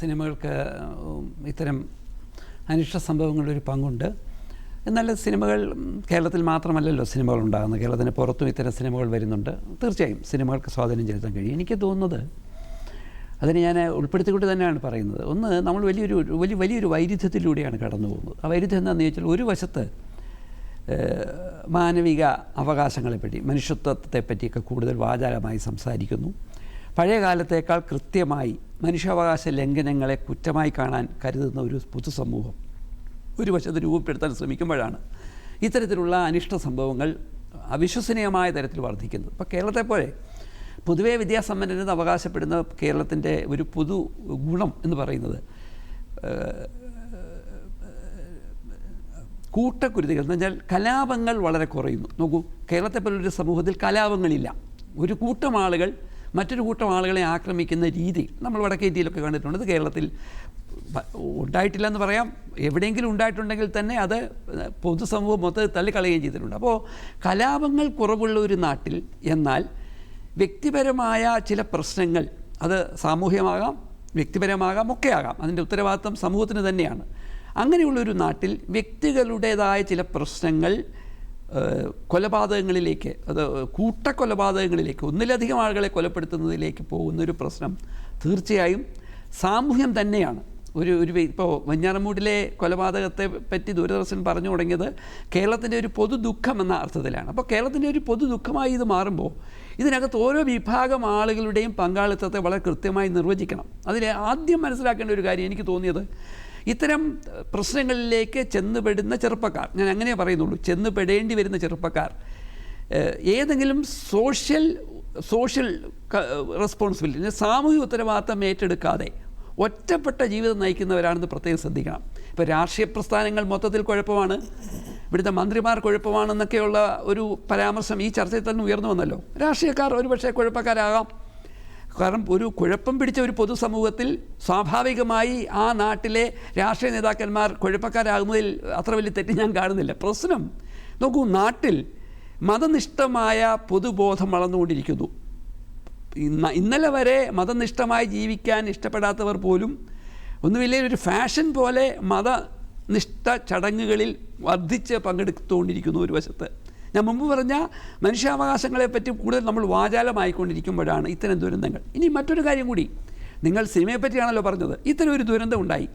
സിനിമകൾക്ക് ഇത്തരം അനിഷ്ട സംഭവങ്ങളുടെ ഒരു പങ്കുണ്ട്. എന്നാൽ സിനിമകൾ കേരളത്തിൽ മാത്രമല്ലല്ലോ സിനിമകൾ ഉണ്ടാകുന്നത്. കേരളത്തിന് പുറത്തും ഇത്തരം സിനിമകൾ വരുന്നുണ്ട്. തീർച്ചയായും സിനിമകൾക്ക് സ്വാധീനം ചെലുത്താൻ കഴിയും. എനിക്ക് തോന്നുന്നത് അതിനെ ഞാൻ ഉൾപ്പെടുത്തിക്കൊണ്ട് തന്നെയാണ് പറയുന്നത്. ഒന്ന് നമ്മൾ വലിയൊരു വലിയ വലിയൊരു വൈരുദ്ധ്യത്തിലൂടെയാണ് കടന്നു പോകുന്നത്. ആ വൈരുദ്ധ്യം എന്താണെന്ന് ചോദിച്ചാൽ ഒരു വശത്ത് മാനവിക അവകാശങ്ങളെപ്പറ്റി മനുഷ്യത്വത്തെപ്പറ്റിയൊക്കെ കൂടുതൽ വാചാലമായി സംസാരിക്കുന്നു. പഴയ കാലത്തേക്കാൾ കൃത്യമായി മനുഷ്യാവകാശ ലംഘനങ്ങളെ കുറ്റമായി കാണാൻ കരുതുന്ന ഒരു പൊതുസമൂഹം ഒരു വശത്ത് രൂപപ്പെടുത്താൻ ശ്രമിക്കുമ്പോഴാണ് ഇത്തരത്തിലുള്ള അനിഷ്ട സംഭവങ്ങൾ അവിശ്വസനീയമായ തരത്തിൽ വർദ്ധിക്കുന്നത്. ഇപ്പോൾ കേരളത്തെ പോലെ പൊതുവെ വിദ്യാസമ്പന്നരെന്ന് അവകാശപ്പെടുന്ന കേരളത്തിന്റെ ഒരു പൊതു ഗുണം എന്ന് പറയുന്നത് കൂട്ടക്കുരുതികൾ എന്ന് വെച്ചാൽ കലാപങ്ങൾ വളരെ കുറയുന്നു. നോക്കൂ കേരളത്തെ പോലൊരു സമൂഹത്തിൽ കലാപങ്ങളില്ല. ഒരു കൂട്ടം ആളുകൾ മറ്റൊരു കൂട്ടം ആളുകളെ ആക്രമിക്കുന്ന രീതി നമ്മൾ വടക്കേ ഇന്ത്യയിലൊക്കെ കണ്ടിട്ടുണ്ട്. ഇത് കേരളത്തിൽ ഉണ്ടായിട്ടില്ല എന്ന് പറയാം. എവിടെയെങ്കിലും ഉണ്ടായിട്ടുണ്ടെങ്കിൽ തന്നെ അത് പൊതുസമൂഹം മൊത്തത്തിൽ തള്ളിക്കളയുകയും ചെയ്തിട്ടുണ്ട്. അപ്പോൾ കലാപങ്ങൾ കുറവുള്ള ഒരു നാട്ടിൽ എന്നാൽ വ്യക്തിപരമായ ചില പ്രശ്നങ്ങൾ അത് സാമൂഹ്യമാകാം വ്യക്തിപരമാകാം ഒക്കെ ആകാം അതിന്റെ ഉത്തരവാദിത്വം സമൂഹത്തിന് തന്നെയാണ്. അങ്ങനെയുള്ളൊരു നാട്ടിൽ വ്യക്തികളുടേതായ ചില പ്രശ്നങ്ങൾ കൊലപാതകങ്ങളിലേക്ക് അത് കൂട്ടക്കൊലപാതകങ്ങളിലേക്ക് ഒന്നിലധികം ആളുകളെ കൊലപ്പെടുത്തുന്നതിലേക്ക് പോകുന്നൊരു പ്രശ്നം തീർച്ചയായും സാമൂഹ്യം തന്നെയാണ്. ഒരു ഒരു ഇപ്പോൾ വഞ്ഞാറമൂടിലെ കൊലപാതകത്തെ പറ്റി ദൂരദർശൻ പറഞ്ഞു തുടങ്ങിയത് കേരളത്തിന്റെ ഒരു പൊതു ദുഃഖം എന്ന അർത്ഥത്തിലാണ്. അപ്പോൾ കേരളത്തിന്റെ ഒരു പൊതു ദുഃഖമായി ഇത് മാറുമ്പോൾ ഇതിനകത്ത് ഓരോ വിഭാഗം ആളുകളുടെയും പങ്കാളിത്തത്തെ വളരെ കൃത്യമായി നിർവചിക്കണം. അതിൽ ആദ്യം മനസ്സിലാക്കേണ്ട ഒരു കാര്യം എനിക്ക് തോന്നിയത് ഇത്തരം പ്രശ്നങ്ങളിലേക്ക് ചെന്നുപെടുന്ന ചെറുപ്പക്കാർ ഞാൻ അങ്ങനെ പറയുന്നുള്ളൂ ചെന്നുപെടേണ്ടി വരുന്ന ചെറുപ്പക്കാർ ഏതെങ്കിലും സോഷ്യൽ സോഷ്യൽ റെസ്പോൺസിബിലിറ്റി സാമൂഹിക ഉത്തരവാദിത്തം ഏറ്റെടുക്കാതെ ഒറ്റപ്പെട്ട ജീവിതം നയിക്കുന്നവരാണെന്ന് പ്രത്യേകം ശ്രദ്ധിക്കണം. ഇപ്പോൾ രാഷ്ട്രീയ പ്രസ്ഥാനങ്ങൾ മൊത്തത്തിൽ കുഴപ്പമാണ് ഇവിടുത്തെ മന്ത്രിമാർ കുഴപ്പമാണെന്നൊക്കെയുള്ള ഒരു പരാമർശം ഈ ചർച്ചയിൽ തന്നെ ഉയർന്നു വന്നല്ലോ. രാഷ്ട്രീയക്കാർ ഒരുപക്ഷെ കുഴപ്പക്കാരാകാം. കാരണം ഒരു കുഴപ്പം പിടിച്ച ഒരു പൊതുസമൂഹത്തിൽ സ്വാഭാവികമായി ആ നാട്ടിലെ രാഷ്ട്രീയ നേതാക്കന്മാർ കുഴപ്പക്കാരാകുന്നതിൽ അത്ര വലിയ തെറ്റ് ഞാൻ കാണുന്നില്ല. പ്രശ്നം നോക്കൂ നാട്ടിൽ മതനിഷ്ഠമായ പൊതുബോധം വളർന്നുകൊണ്ടിരിക്കുന്നു. ഇന്ന ഇന്നലെ വരെ മതനിഷ്ഠമായി ജീവിക്കാൻ ഇഷ്ടപ്പെടാത്തവർ പോലും ഒന്നുമില്ലേ ഒരു ഫാഷൻ പോലെ മതനിഷ്ഠ ചടങ്ങുകളിൽ വർദ്ധിച്ച് പങ്കെടുത്തുകൊണ്ടിരിക്കുന്നു ഒരു വശത്ത്. ഞാൻ മുമ്പ് പറഞ്ഞ മനുഷ്യാവകാശങ്ങളെപ്പറ്റി കൂടുതൽ നമ്മൾ വാചാലമായിക്കൊണ്ടിരിക്കുമ്പോഴാണ് ഇത്തരം ദുരന്തങ്ങൾ. ഇനി മറ്റൊരു കാര്യം കൂടി. നിങ്ങൾ സിനിമയെപ്പറ്റിയാണല്ലോ പറഞ്ഞത്. ഇത്തരം ഒരു ദുരന്തം ഉണ്ടായി.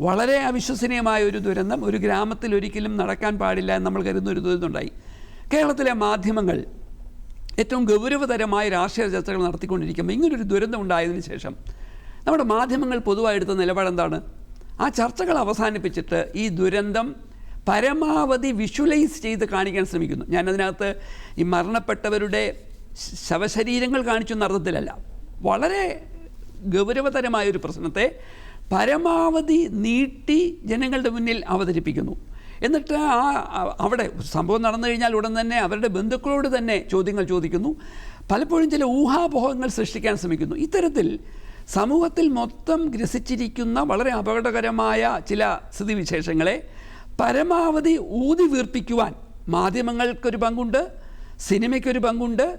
വളരെ അവിശ്വസനീയമായ ഒരു ദുരന്തം ഒരു ഗ്രാമത്തിൽ ഒരിക്കലും നടക്കാൻ പാടില്ല എന്ന് നമ്മൾ കരുതുന്ന ഒരു ദുരന്തം ഉണ്ടായി. കേരളത്തിലെ മാധ്യമങ്ങൾ ഏറ്റവും ഗൗരവതരമായ രാഷ്ട്രീയ ചർച്ചകൾ നടത്തിക്കൊണ്ടിരിക്കുമ്പോൾ ഇങ്ങനൊരു ദുരന്തം ഉണ്ടായതിനു ശേഷം നമ്മുടെ മാധ്യമങ്ങൾ പൊതുവായി എടുത്ത നിലപാട് എന്താണ് ആ ചർച്ചകൾ അവസാനിപ്പിച്ചിട്ട് ഈ ദുരന്തം പരമാവധി വിഷ്വലൈസ് ചെയ്ത് കാണിക്കാൻ ശ്രമിക്കുന്നു. ഞാനതിനകത്ത് ഈ മരണപ്പെട്ടവരുടെ ശവശരീരങ്ങൾ കാണിച്ചു എന്ന അർത്ഥത്തിലല്ല. വളരെ ഗൗരവതരമായ ഒരു പ്രശ്നത്തെ പരമാവധി നീട്ടി ജനങ്ങളുടെ മുന്നിൽ അവതരിപ്പിക്കുന്നു. എന്നിട്ട് ആ- അവിടെ സംഭവം നടന്നു കഴിഞ്ഞാൽ ഉടൻ തന്നെ അവരുടെ ബന്ധുക്കളോട് തന്നെ ചോദ്യങ്ങൾ ചോദിക്കുന്നു. പലപ്പോഴും ചില ഊഹാപോഹങ്ങൾ സൃഷ്ടിക്കാൻ ശ്രമിക്കുന്നു. ഇത്തരത്തിൽ സമൂഹത്തിൽ മൊത്തം ഗ്രസിച്ചിരിക്കുന്ന വളരെ അപകടകരമായ ചില സ്ഥിതിവിശേഷങ്ങളെ പരമാവധി ഊതി വീർപ്പിക്കുവാൻ മാധ്യമങ്ങൾക്കൊരു പങ്കുണ്ട് സിനിമയ്ക്കൊരു പങ്കുണ്ട്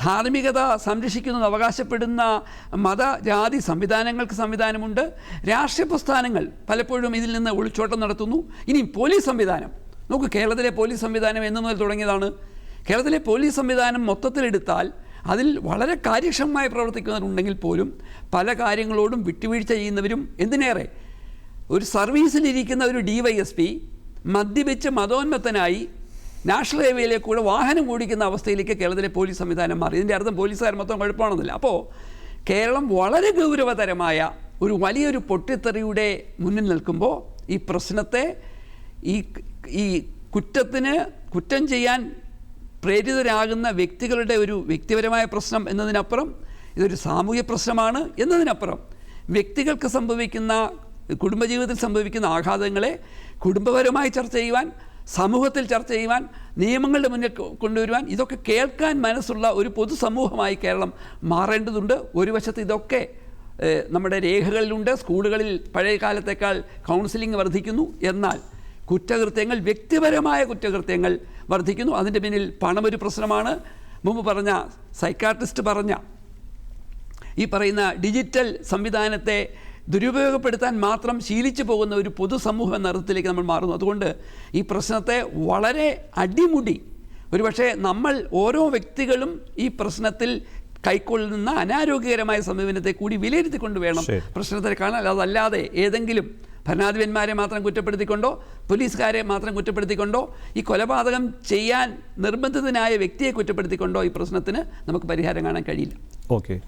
ധാർമ്മികത സംരക്ഷിക്കുന്നത് അവകാശപ്പെടുന്ന മത ജാതി സംവിധാനങ്ങൾക്ക് സംവിധാനമുണ്ട്. രാഷ്ട്രീയ പ്രസ്ഥാനങ്ങൾ പലപ്പോഴും ഇതിൽ നിന്ന് ഒളിച്ചോട്ടം നടത്തുന്നു. ഇനി പോലീസ് സംവിധാനം. നോക്കൂ കേരളത്തിലെ പോലീസ് സംവിധാനം എന്ന് മുതൽ തുടങ്ങിയതാണ്. കേരളത്തിലെ പോലീസ് സംവിധാനം മൊത്തത്തിലെടുത്താൽ അതിൽ വളരെ കാര്യക്ഷമമായി പ്രവർത്തിക്കുന്നവരുണ്ടെങ്കിൽ പോലും പല കാര്യങ്ങളോടും വിട്ടുവീഴ്ച ചെയ്യുന്നവരും എന്തിനേറെ? ഒരു സർവീസിലിരിക്കുന്ന ഒരു ഡി വൈ എസ് പി മദ്യപിച്ച് മതോന്മത്തനായി നാഷണൽ ഹൈവേയിലെ കൂടെ വാഹനം ഓടിക്കുന്ന അവസ്ഥയിലേക്ക് കേരളത്തിലെ പോലീസ് സംവിധാനം മാറി. ഇതിന്റെ അർത്ഥം പോലീസുകാർ മൊത്തം കുഴപ്പമാണെന്നില്ല. അപ്പോൾ കേരളം വളരെ ഗൗരവതരമായ ഒരു വലിയൊരു പൊട്ടിത്തെറിയുടെ മുന്നിൽ നിൽക്കുമ്പോൾ ഈ പ്രശ്നത്തെ ഈ ഈ കുറ്റത്തിന് കുറ്റം ചെയ്യാൻ പ്രേരിതരാകുന്ന വ്യക്തികളുടെ ഒരു വ്യക്തിപരമായ പ്രശ്നം എന്നതിനപ്പുറം ഇതൊരു സാമൂഹ്യ പ്രശ്നമാണ് എന്നതിനപ്പുറം വ്യക്തികൾക്ക് സംഭവിക്കുന്ന കുടുംബജീവിതത്തിൽ സംഭവിക്കുന്ന ആഘാതങ്ങളെ കുടുംബപരമായി ചർച്ച ചെയ്യുവാൻ സമൂഹത്തിൽ ചർച്ച ചെയ്യുവാൻ നിയമങ്ങളുടെ മുന്നിൽ കൊണ്ടുവരുവാൻ ഇതൊക്കെ കേൾക്കാൻ മനസ്സുള്ള ഒരു പൊതുസമൂഹമായി കേരളം മാറേണ്ടതുണ്ട്. ഒരു വശത്ത് ഇതൊക്കെ നമ്മുടെ രേഖകളിലുണ്ട്. സ്കൂളുകളിൽ പഴയ കാലത്തേക്കാൾ കൗൺസിലിംഗ് വർദ്ധിക്കുന്നു. എന്നാൽ കുറ്റകൃത്യങ്ങൾ വ്യക്തിപരമായ കുറ്റകൃത്യങ്ങൾ വർദ്ധിക്കുന്നു. അതിന്റെ പിന്നിൽ പണമൊരു പ്രശ്നമാണ്. മുമ്പ് പറഞ്ഞ സൈക്കാട്രിസ്റ്റ് പറഞ്ഞ ഈ പറയുന്ന ഡിജിറ്റൽ സംവിധാനത്തെ ദുരുപയോഗപ്പെടുത്താൻ മാത്രം ശീലിച്ചു പോകുന്ന ഒരു പൊതുസമൂഹം എന്ന അർത്ഥത്തിലേക്ക് നമ്മൾ മാറുന്നു. അതുകൊണ്ട് ഈ പ്രശ്നത്തെ വളരെ അടിമുടി. ഒരുപക്ഷെ നമ്മൾ ഓരോ വ്യക്തികളും ഈ പ്രശ്നത്തിൽ കൈക്കൊള്ളുന്ന അനാരോഗ്യകരമായ സമീപനത്തെ കൂടി വിലയിരുത്തിക്കൊണ്ട് വേണം. പ്രശ്നത്തെ കാണാൻ. അതല്ലാതെ ഏതെങ്കിലും ഭരണാധിപന്മാരെ മാത്രം കുറ്റപ്പെടുത്തിക്കൊണ്ടോ പോലീസുകാരെ മാത്രം കുറ്റപ്പെടുത്തിക്കൊണ്ടോ ഈ കൊലപാതകം ചെയ്യാൻ നിർബന്ധിതനായ വ്യക്തിയെ കുറ്റപ്പെടുത്തിക്കൊണ്ടോ ഈ പ്രശ്നത്തിന് നമുക്ക് പരിഹാരം കാണാൻ കഴിയില്ല. ഓക്കെ.